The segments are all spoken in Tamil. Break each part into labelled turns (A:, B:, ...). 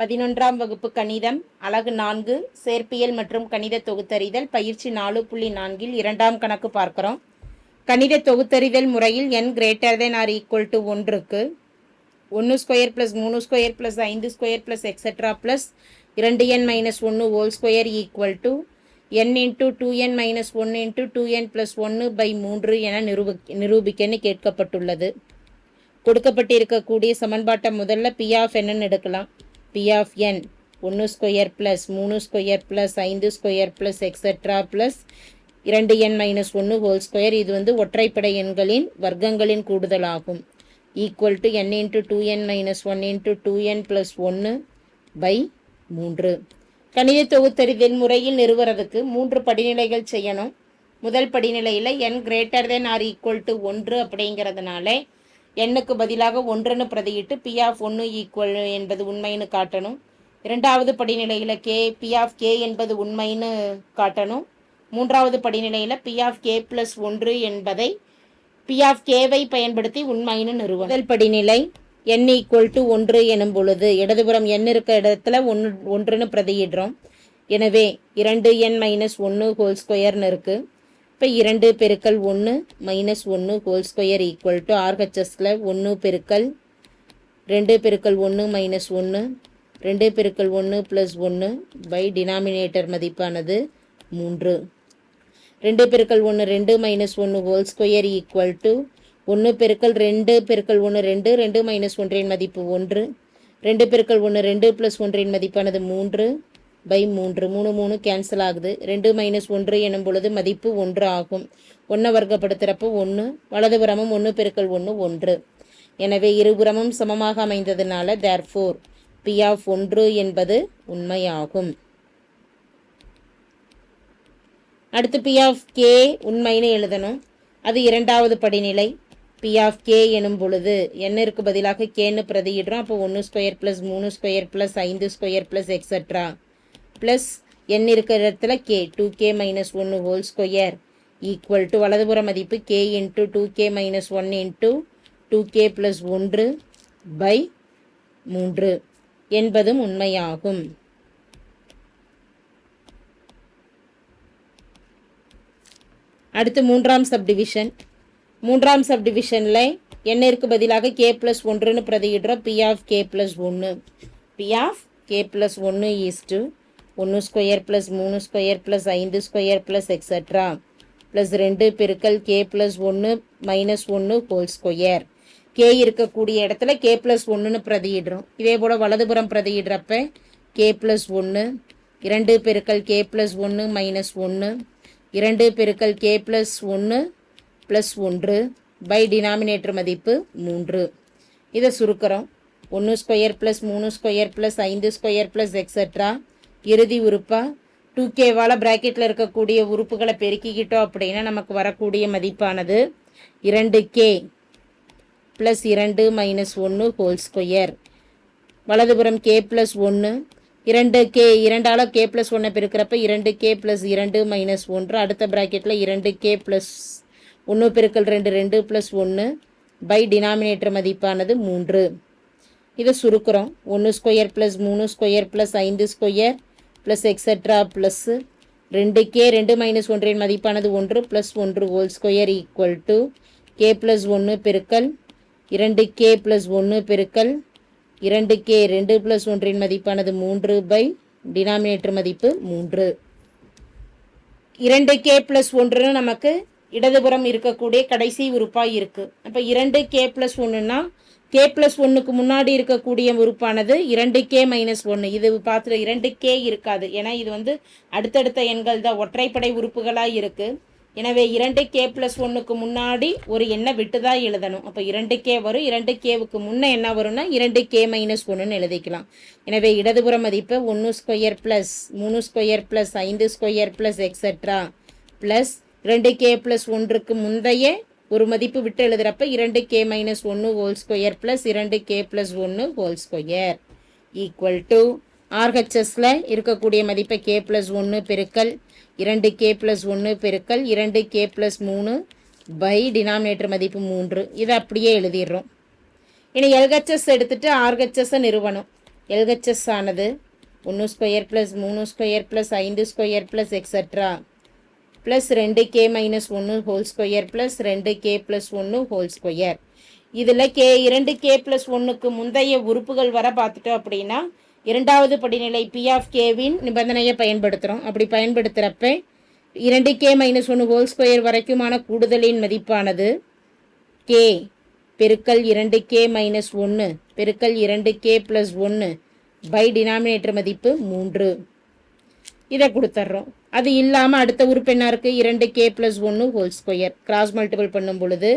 A: பதினொன்றாம் வகுப்பு கணிதம் அலகு நான்கு சேர்ப்பியல் மற்றும் கணித தொகுத்தறிதல் பயிற்சி நாலு புள்ளி நான்கில் இரண்டாம் கணக்கு பார்க்கிறோம். கணித தொகுத்தறிதல் முறையில் n greater than or equal to ஒன்றுக்கு ஒன்று ஸ்கொயர் ப்ளஸ் மூணு ஸ்கொயர் ப்ளஸ் ஐந்து ஸ்கொயர் ப்ளஸ் எக்ஸட்ரா ப்ளஸ் இரண்டு என் மைனஸ் ஒன்று whole square equal to n into two n minus ஒன்று இன்ட்டு டூ என் ப்ளஸ் ஒன்று பை மூன்று என நிரூபி நிரூபிக்கன்னு கேட்கப்பட்டுள்ளது. கொடுக்கப்பட்டிருக்கக்கூடிய சமன்பாட்டை முதல்ல பி ஆஃப் என்னன்னு எடுக்கலாம். பி ஆஃப் என் ஒன்று ஸ்கொயர் ப்ளஸ் மூணு ஸ்கொயர் ப்ளஸ் ஐந்து ஸ்கொயர் ப்ளஸ் எக்ஸெட்ரா ப்ளஸ் இரண்டு என் மைனஸ் ஒன்று ஹோல் ஸ்கொயர் இது வந்து ஒற்றைப்படை எண்களின் வர்க்கங்களின் கூடுதலாகும். Equal to N into two N minus one into two N plus ஒன்று பை மூன்று. கணித தொகுத்தறிதல் முறையில் நிறுவுறதுக்கு மூன்று படிநிலைகள் செய்யணும். முதல் படிநிலையில் n greater than or equal to ஒன்று அப்படிங்கிறதுனால எண்ணுக்கு பதிலாக ஒன்றுன்னு பிரதியிட்டு பி ஆஃப் ஒன்று ஈக்குவல் என்பது உண்மைன்னு காட்டணும். இரண்டாவது படிநிலையில் கே பி ஆஃப் கே என்பது உண்மைன்னு காட்டணும். மூன்றாவது படிநிலையில் பி ஆஃப் கே ப்ளஸ் ஒன்று என்பதை பி ஆஃப் கேவை பயன்படுத்தி உண்மைன்னு நிறுவனம் முதல் படிநிலை என் ஈக்குவல் டு ஒன்று எனும் பொழுது இடதுபுறம் எண் இருக்க இடத்துல ஒன்று ஒன்றுன்னு பிரதியிடுறோம். எனவே இரண்டு என் மைனஸ் ஒன்று ஹோல் ஸ்கொயர்னு இருக்குது இப்போ இரண்டு பெருக்கல் ஒன்று மைனஸ் ஒன்று ஹோல் ஸ்கொயர் ஈக்குவல் டு ஆர்ஹெச்எஸில் ஒன்று பெருக்கல் ரெண்டு பெருக்கல் ஒன்று மைனஸ் ஒன்று ரெண்டு பெருக்கல் ஒன்று ப்ளஸ் ஒன்று பை டினாமினேட்டர் மதிப்பானது மூன்று. ரெண்டு பெருக்கல் ஒன்று ரெண்டு மைனஸ் ஒன்று ஹோல் ஸ்கொயர் ஈக்குவல் டு ஒன்று பெருக்கல் ரெண்டு பெருக்கல் ஒன்று ரெண்டு ரெண்டு மைனஸ் ஒன்றின் மதிப்பு ஒன்று. ரெண்டு பெருக்கல் ஒன்று ரெண்டு ப்ளஸ் ஒன்றின் மதிப்பானது மூன்று. பை மூன்று. மூணு மூணு கேன்சல் ஆகுது. ரெண்டு மைனஸ் ஒன்று எனும் பொழுது மதிப்பு ஒன்று ஆகும். ஒன்றை வர்க்கப்படுத்துகிறப்போ ஒன்று வலதுபுறமும் ஒன்று பெருக்கல் ஒன்று ஒன்று. எனவே இருபுறமும் சமமாக அமைந்ததுனால தேர்ஃபோர் பி ஆஃப் ஒன்று என்பது உண்மையாகும். அடுத்து பி ஆஃப் கே உண்மைன்னு எழுதணும். அது இரண்டாவது படிநிலை. பி ஆஃப் கே எனும் பொழுது என்னருக்கு பதிலாக கேன்னு பிரதியிடுறோம். அப்போ ஒன்று ஸ்கொயர் ப்ளஸ் மூணு ஸ்கொயர் ப்ளஸ் ஐந்து square plus etcetera plus n இருக்கிற இடத்துல கே டூ கே மைனஸ் ஒன்று ஹோல் ஸ்கொயர் ஈக்குவல் டு வலதுபுற மதிப்பு k into two k minus one into two k plus ஒன்று பை மூன்று என்பதும் உண்மையாகும். அடுத்து மூன்றாம் சப்டிவிஷன் மூன்றாம் சப்டிவிஷனில் எண்ணிற்கு பதிலாக கே ப்ளஸ் ஒன்றுன்னு பிரதியிடுறோம். பி ஆஃப் கே ப்ளஸ் ஒன்று பி ஆஃப் கே ப்ளஸ் ஒன்று ஈஸ் டூ ஒன்று ஸ்கொயர் ப்ளஸ் மூணு ஸ்கொயர் ப்ளஸ் ஐந்து ஸ்கொயர் ப்ளஸ் எக்ஸட்ரா ப்ளஸ் ரெண்டு பெருக்கல் கே ப்ளஸ் ஒன்று மைனஸ் ஒன்று ஹோல் ஸ்கொயர் கே இருக்கக்கூடிய இடத்துல கே ப்ளஸ் ஒன்றுன்னு பிரதியிடுறோம். இதே போல் வலதுபுறம் பிரதியிடுறப்ப கே ப்ளஸ் ஒன்று இரண்டு பெருக்கல் கே ப்ளஸ் ஒன்று மைனஸ் ஒன்று இரண்டு பெருக்கல் கே ப்ளஸ் ஒன்று ப்ளஸ் ஒன்று பை டினாமினேட்டர் மதிப்பு மூன்று. இதை சுருக்கிறோம். ஒன்று ஸ்கொயர் ப்ளஸ் மூணு ஸ்கொயர் ப்ளஸ் ஐந்து ஸ்கொயர் ப்ளஸ் எக்ஸட்ரா இறுதி உறுப்பா? டூ கேவால் ப்ராக்கெட்டில் இருக்கக்கூடிய உறுப்புகளை பெருக்கிக்கிட்டோம் அப்படின்னா நமக்கு வரக்கூடிய மதிப்பானது இரண்டு கே ப்ளஸ் இரண்டு மைனஸ் ஒன்று ஹோல் ஸ்கொயர் வலதுபுறம் கே ப்ளஸ் ஒன்று இரண்டு கே இரண்டால் கே ப்ளஸ் ஒன்றை பெருக்கிறப்ப இரண்டு கே ப்ளஸ் இரண்டு மைனஸ் ஒன்று அடுத்த ப்ராக்கெட்டில் இரண்டு கே ப்ளஸ் ஒன்று பெருக்கல் ரெண்டு ரெண்டு ப்ளஸ் ஒன்று பை டினாமினேட்டர் மதிப்பானது மூன்று. இதை சுருக்கிறோம். ஒன்று ஸ்கொயர் ப்ளஸ் மூணு ஸ்கொயர் ப்ளஸ் ஐந்து ஸ்கொயர் ப்ளஸ் எக்ஸட்ரா ப்ளஸ்ஸு ரெண்டு கே ரெண்டு மைனஸ் ஒன்றின் மதிப்பானது ஒன்று ப்ளஸ் ஒன்று whole square equal to k plus ஒன்று பெருக்கல் இரண்டு கே ப்ளஸ் ஒன்று பெருக்கல் இரண்டு கே ரெண்டு ப்ளஸ் ஒன்றின் மதிப்பானது மூன்று பை டினாமினேட்டர் மதிப்பு மூன்று. இரண்டு கே ப்ளஸ் ஒன்றுன்னு நமக்கு இடதுபுறம் இருக்கக்கூடிய கடைசி உறுப்பாக இருக்குது அப்போ இரண்டு கே ப்ளஸ் ஒன்றுன்னா கே ப்ளஸ் ஒன்றுக்கு முன்னாடி இருக்கக்கூடிய உறுப்பானது இரண்டு கே மைனஸ் ஒன்று இது பார்த்துட்டு இரண்டு கே இருக்காது. ஏன்னா இது வந்து அடுத்தடுத்த எண்கள் தான். ஒற்றைப்படை உறுப்புகளாக இருக்குது எனவே இரண்டு கே ப்ளஸ் ஒன்றுக்கு முன்னாடி ஒரு எண்ணை விட்டு தான் எழுதணும். அப்போ இரண்டு கே வரும். இரண்டு கேவுக்கு முன்னே என்ன வரும்னா இரண்டு கே மைனஸ் ஒன்றுன்னு எழுதிக்கலாம். எனவே இடதுபுற மதிப்பு ஒன்று ஸ்கொயர் ப்ளஸ் மூணு ஸ்கொயர் ப்ளஸ் ஐந்து ஸ்கொயர் ப்ளஸ் எக்ஸட்ரா ப்ளஸ் ரெண்டு கே ப்ளஸ் ஒன்றுக்கு முந்தைய ஒரு மதிப்பு விட்டு எழுதுகிறப்ப இரண்டு கே மைனஸ் ஒன்று ஹோல் ஸ்கொயர் ப்ளஸ் இரண்டு கே ப்ளஸ் ஒன்று ஹோல் ஸ்கொயர் ஈக்குவல் டு ஆர்ஹெச்எஸில் இருக்கக்கூடிய மதிப்பை கே ப்ளஸ் ஒன்று பெருக்கல் இரண்டு கே ப்ளஸ் ஒன்று பெருக்கல் இரண்டு கே ப்ளஸ் மூணு பை டினாமினேட்டர் மதிப்பு மூன்று. இதை அப்படியே எழுதிடுறோம். இனி எல்ஹெச்எஸ் எடுத்துட்டு ஆர்ஹெச்எஸ்ஸை நிறுவனம். எல்ஹெச்எஸ் ஆனது ஒன்று ஸ்கொயர் ப்ளஸ் மூணு ஸ்கொயர் ப்ளஸ் ஐந்து ஸ்கொயர் ப்ளஸ் எக்ஸட்ரா ப்ளஸ் ரெண்டு கே மைனஸ் ஒன்று ஹோல் ஸ்கொயர் ப்ளஸ் ரெண்டு கே ப்ளஸ் ஒன்று ஹோல் ஸ்கொயர் இதில் கே இரண்டு கே ப்ளஸ் ஒன்றுக்கு முந்தைய உறுப்புகள் வர பார்த்துட்டோம் அப்படின்னா இரண்டாவது படிநிலை பி ஆஃப் கேவின் நிபந்தனையை பயன்படுத்துகிறோம் அப்படி பயன்படுத்துகிறப்ப இரண்டு கே மைனஸ் ஒன்று ஹோல் ஸ்கொயர் வரைக்குமான கூடுதலின் மதிப்பானது கே பெருக்கல் இரண்டு கே மைனஸ் ஒன்று பெருக்கல் இரண்டு கே ப்ளஸ் ஒன்று பை டினாமினேட்டர் மதிப்பு மூன்று. இதை கொடுத்துட்றோம் அது இல்லாமல் அடுத்த உறுப்பு இருக்குது இரண்டு கே ப்ளஸ் ஒன்று ஹோல் ஸ்கொயர் கிராஸ் மல்டிபிள் பண்ணும் பொழுது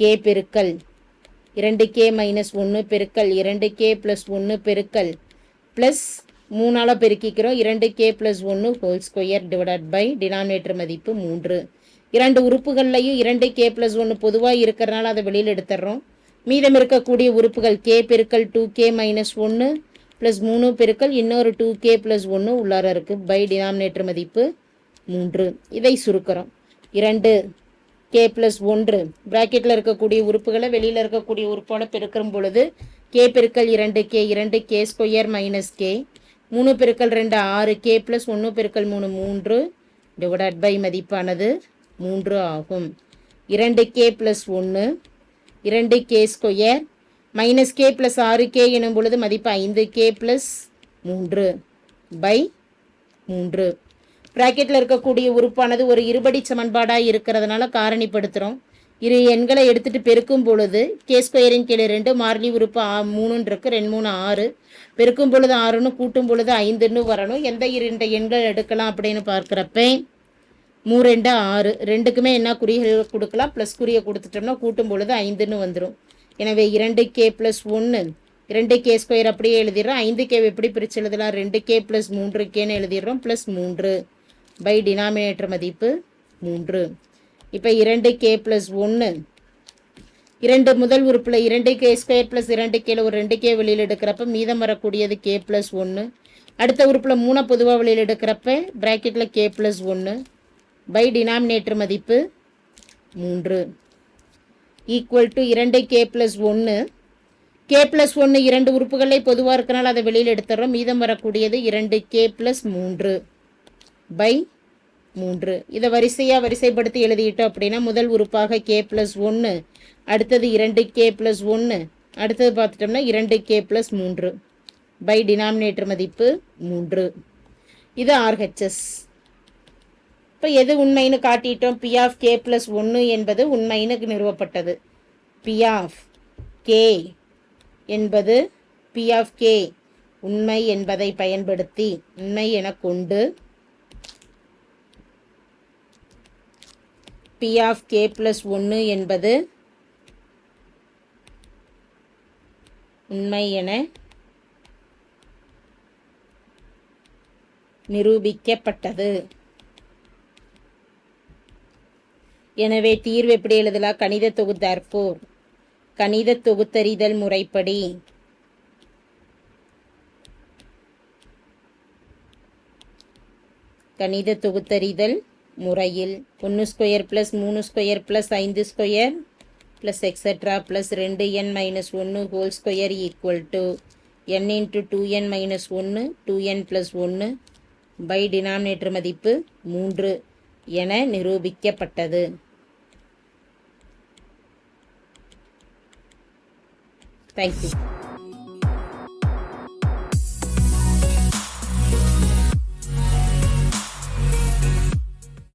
A: கே பெருக்கல். இரண்டு கே மைனஸ் ஒன்று பெருக்கல். இரண்டு கே ப்ளஸ் ஒன்று பெருக்கல். ப்ளஸ் மூணால் பெருக்கிக்கிறோம். இரண்டு கே ப்ளஸ் ஒன்று whole square divided by denominator மதிப்பு மூன்று. இரண்டு உறுப்புகள்லையும் இரண்டு கே ப்ளஸ் ஒன்று பொதுவாக இருக்கிறனால அதை வெளியில் எடுத்துடுறோம் மீதம் இருக்கக்கூடிய உறுப்புகள் கே பெருக்கல் டூ கே மைனஸ் ஒன்று ப்ளஸ் மூணு பெருக்கல் இன்னொரு டூ கே ப்ளஸ் ஒன்று உள்ளார இருக்குது பை டினாமினேட்டர் மதிப்பு மூன்று. இதை சுருக்கிறோம். இரண்டு கே ப்ளஸ் ஒன்று. ப்ராக்கெட்டில் இருக்கக்கூடிய உறுப்புகளை வெளியில் இருக்கக்கூடிய உறுப்போட பெருக்கும் பொழுது கே பெருக்கல் இரண்டு கே இரண்டு கே ஸ்கொயர் மைனஸ் கே மூணு பெருக்கல் ரெண்டு ஆறு கே ப்ளஸ் ஒன்று பெருக்கல் மூணு மூன்று. டிவைட் பை மதிப்பானது மூன்று ஆகும். இரண்டு கே ப்ளஸ் ஒன்று இரண்டு k square minus k plus ஆறு கே எனும் பொழுது மதிப்பு ஐந்து கே ப்ளஸ் மூன்று பை மூன்று. ப்ராக்கெட்டில் இருக்கக்கூடிய உறுப்பானது ஒரு இருபடி சமன்பாடாக இருக்கிறதுனால காரணிப்படுத்துகிறோம் இரு எண்களை எடுத்துகிட்டு பெருக்கும் பொழுது கே ஸ்கொயரின் கீழே ரெண்டு மாறிலி உறுப்பு ஆ மூணுன்னு இருக்குது ரெண்டு மூணு ஆறு. பெருக்கும் பொழுது ஆறுன்னு கூட்டும் பொழுது ஐந்துன்னு வரணும். எந்த இரண்டு எண்கள் எடுக்கலாம் அப்படின்னு பார்க்குறப்ப மூ ரெண்டு ஆறு. ரெண்டுக்குமே என்ன குறிகள் கொடுக்கலாம்? ப்ளஸ் குறியை கொடுத்துட்டோம்னா கூட்டும் பொழுது ஐந்துன்னு வந்துடும் எனவே இரண்டு கே ப்ளஸ் ஒன்று ரெண்டு கே ஸ்கொயர் அப்படியே எழுதிடுறோம். ஐந்து கே எப்படி பிரித்து எழுதலாம்? ரெண்டு கே ப்ளஸ் மூன்று கேன்னு எழுதிடுறோம். ப்ளஸ் மூன்று பை டினாமினேட்டர் மதிப்பு மூன்று. இப்போ இரண்டு கே ப்ளஸ் ஒன்று இரண்டு முதல் உறுப்பில் இரண்டு கே ஸ்கொயர் ப்ளஸ் இரண்டு கேல ஒரு ரெண்டு கே வெளியில் எடுக்கிறப்ப மீதம் வரக்கூடியது கே ப்ளஸ் ஒன்று அடுத்த உறுப்பில் மூணை பொதுவாக வெளியில் எடுக்கிறப்ப ப்ராக்கெட்டில் கே ப்ளஸ் ஒன்று பை டினாமினேட்டர் மதிப்பு மூன்று. ஈக்குவல் டு இரண்டு கே ப்ளஸ் ஒன்று கே ப்ளஸ் ஒன்று இரண்டு உறுப்புகளே பொதுவாக இருக்கனால அதை வெளியில் எடுத்துடுறோம் மீதம் வரக்கூடியது இரண்டு கே ப்ளஸ் மூன்று பை மூன்று. இதை வரிசையாக வரிசைப்படுத்தி எழுதிட்டோம் அப்படின்னா முதல் உறுப்பாக கே ப்ளஸ் ஒன்று அடுத்தது இரண்டு கே ப்ளஸ் ஒன்று அடுத்தது பார்த்துட்டோம்னா இரண்டு கே ப்ளஸ் மூன்று பை டினாமினேட்டர் மதிப்பு மூன்று. இது ஆர்ஹெச்எஸ் இப்போ எது உண்மைன்னு காட்டிட்டோம். பி ஆஃப் கே ப்ளஸ் ஒன்று என்பது உண்மைன்னு நிறுவப்பட்டது. பி ஆஃப் கே என்பது பி ஆஃப் கே உண்மை என்பதை பயன்படுத்தி உண்மை என கொண்டு பி ஆஃப் கே ப்ளஸ் ஒன்று என்பது உண்மை என நிரூபிக்கப்பட்டது. எனவே தீர்வு எப்படி எழுதலாம் கணித தொகுத்தார்போர் கணித தொகுத்தறிதல் முறைப்படி. கணித தொகுத்தறிதல் முறையில். ஒன்று ஸ்கொயர் ப்ளஸ் மூணு ஸ்கொயர் ப்ளஸ் ஐந்து ஸ்கொயர் ப்ளஸ் எக்ஸட்ரா ப்ளஸ் ரெண்டு என் மைனஸ் ஒன்று whole square equal to n into two n minus ஒன்று டூ என் ப்ளஸ் ஒன்று பை டினாமினேட்டர் மதிப்பு மூன்று என நிரூபிக்கப்பட்டது. Thank you.